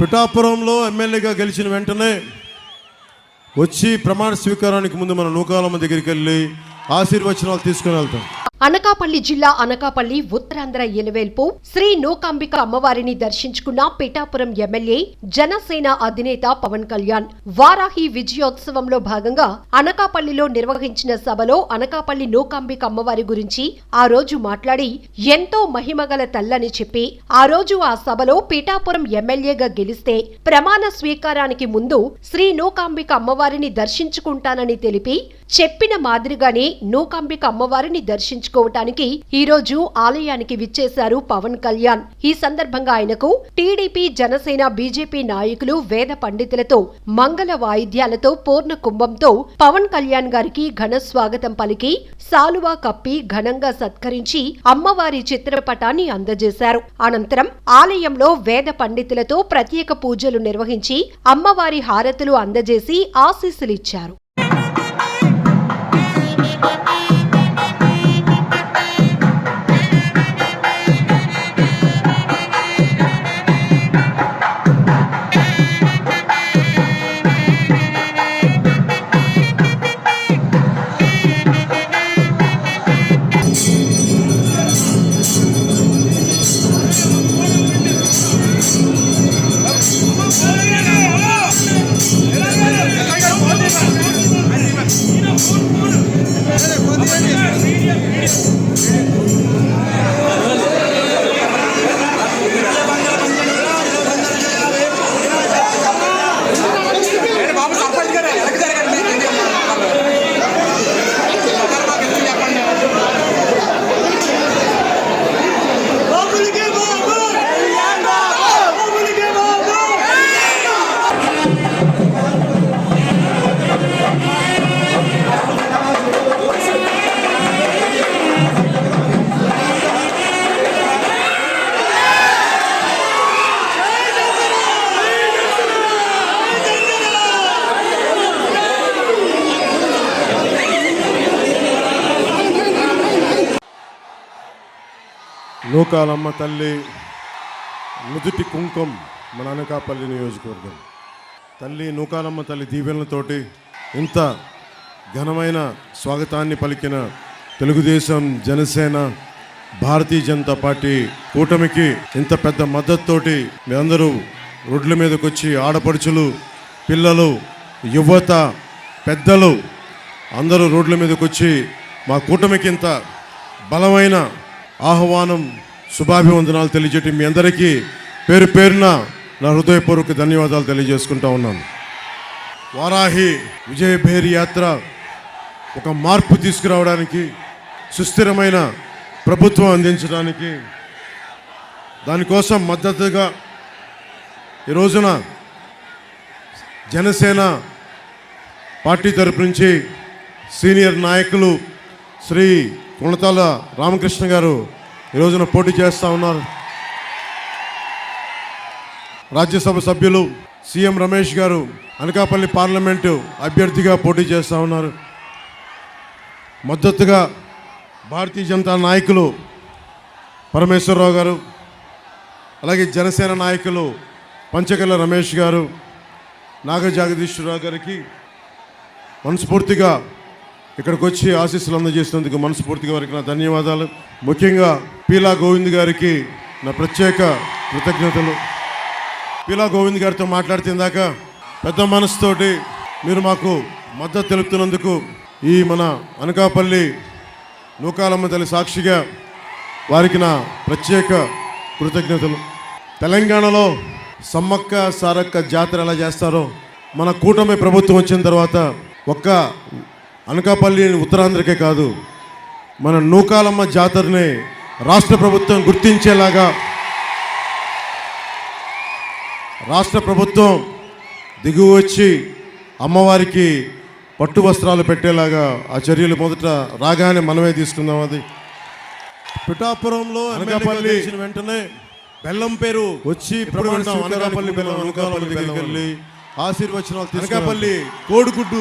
పిఠాపురంలో ఎమ్మెల్యేగా గెలిచిన వెంటనే వచ్చి ప్రమాణ స్వీకారానికి ముందు మన నూకాలమ్మ దగ్గరికి వెళ్ళి ఆశీర్వచనాలు తీసుకుని వెళ్తాం. అనకాపల్లి జిల్లా అనకాపల్లి ఉత్తరాంధ్ర ఎలవేల్పు శ్రీ నూకాంబిక అమ్మవారిని దర్శించుకున్న పిఠాపురం ఎమ్మెల్యే జనసేన అధినేత పవన్ కళ్యాణ్. వారాహి విజయోత్సవంలో భాగంగా అనకాపల్లిలో నిర్వహించిన సభలో అనకాపల్లి నూకాంబిక అమ్మవారి గురించి ఆ రోజు మాట్లాడి ఎంతో మహిమగల తల్లని చెప్పి ఆ రోజు ఆ సభలో పిఠాపురం ఎమ్మెల్యేగా గెలిస్తే ప్రమాణ స్వీకారానికి ముందు శ్రీ నూకాంబిక అమ్మవారిని దర్శించుకుంటానని తెలిపి చెప్పిన మాదిరిగానే నూకాంబిక అమ్మవారిని దర్శించుకోవటానికి ఈ రోజు ఆలయానికి విచ్చేశారు పవన్ కళ్యాణ్. ఈ సందర్భంగా ఆయనకు టీడీపీ జనసేన బీజేపీ నాయకులు వేద పండితులతో మంగళ వాయిద్యాలతో పూర్ణ కుంభంతో పవన్ కళ్యాణ్ గారికి ఘన స్వాగతం పలికి సాలువా కప్పి ఘనంగా సత్కరించి అమ్మవారి చిత్రపటాన్ని అందజేశారు. అనంతరం ఆలయంలో వేద పండితులతో ప్రత్యేక పూజలు నిర్వహించి అమ్మవారి హారతులు అందజేసి ఆశీస్సులిచ్చారు Thank you. నూకాలమ్మ తల్లి నుదుటి కుంకుమ మన అనకాపల్లి నియోజకవర్గం. తల్లి నూకాలమ్మ తల్లి దీవెనలతోటి ఇంత ఘనమైన స్వాగతాన్ని పలికిన తెలుగుదేశం జనసేన భారతీయ జనతా పార్టీ కూటమికి ఇంత పెద్ద మద్దతుతోటి మీ అందరూ రోడ్ల మీదకి వచ్చి ఆడపడుచులు పిల్లలు యువత పెద్దలు అందరూ రోడ్ల మీదకి వచ్చి మా కూటమికి ఇంత బలమైన ఆహ్వానం శుభాభివందనాలు తెలియజేయటం మీ అందరికీ పేరు పేరున నా హృదయపూర్వక ధన్యవాదాలు తెలియజేసుకుంటా ఉన్నాను. వారాహి విజయభేరి యాత్ర ఒక మార్పు తీసుకురావడానికి సుస్థిరమైన ప్రభుత్వం అందించడానికి దానికోసం మద్దతుగా ఈ రోజున జనసేన పార్టీ తరపు నుంచి సీనియర్ నాయకులు శ్రీ కొణతాల రామకృష్ణ గారు ఈ రోజున పోటీ చేస్తూ ఉన్నారు. రాజ్యసభ సభ్యులు సీఎం రమేష్ గారు అనకాపల్లి పార్లమెంటు అభ్యర్థిగా పోటీ చేస్తూ ఉన్నారు. మద్దతుగా భారతీయ జనతా నాయకులు పరమేశ్వరరావు గారు అలాగే జనసేన నాయకులు పంచకల్ల రమేష్ గారు నాగజాగదీశ్వరరావు గారికి మనస్ఫూర్తిగా ఇక్కడికి వచ్చి ఆశీస్సులు అందజేసినందుకు మనస్ఫూర్తిగా వారికి నా ధన్యవాదాలు. ముఖ్యంగా పీలా గోవింద్ గారికి నా ప్రత్యేక కృతజ్ఞతలు. పీలా గోవింద్ గారితో మాట్లాడుతుందాక పెద్ద మనసుతోటి మీరు మాకు మద్దతు తెలుపుతున్నందుకు ఈ మన అనకాపల్లి నూకాలమ్మ తల్లి సాక్షిగా వారికి నా ప్రత్యేక కృతజ్ఞతలు. తెలంగాణలో సమ్మక్క సారక్క జాతర ఎలా చేస్తారో మన కూటమి ప్రభుత్వం వచ్చిన తర్వాత ఒక్క అనకాపల్లి ఉత్తరాంధ్రకే కాదు మన నూకాలమ్మ జాతరని రాష్ట్ర ప్రభుత్వం గుర్తించేలాగా రాష్ట్ర ప్రభుత్వం దిగువ వచ్చి అమ్మవారికి పట్టు వస్త్రాలు పెట్టేలాగా ఆ చర్యలు మొదట రాగానే మనమే తీసుకుందాం అది. పిఠాపురంలో అనకాపల్లి వెంటనే బెల్లం పేరు వచ్చి ప్రమాణ అనకాపల్లి బెల్లం అనకాపల్లి దగ్గరికి వెళ్ళి ఆశీర్వచనాలు అనకాపల్లి కోడిగుడ్డు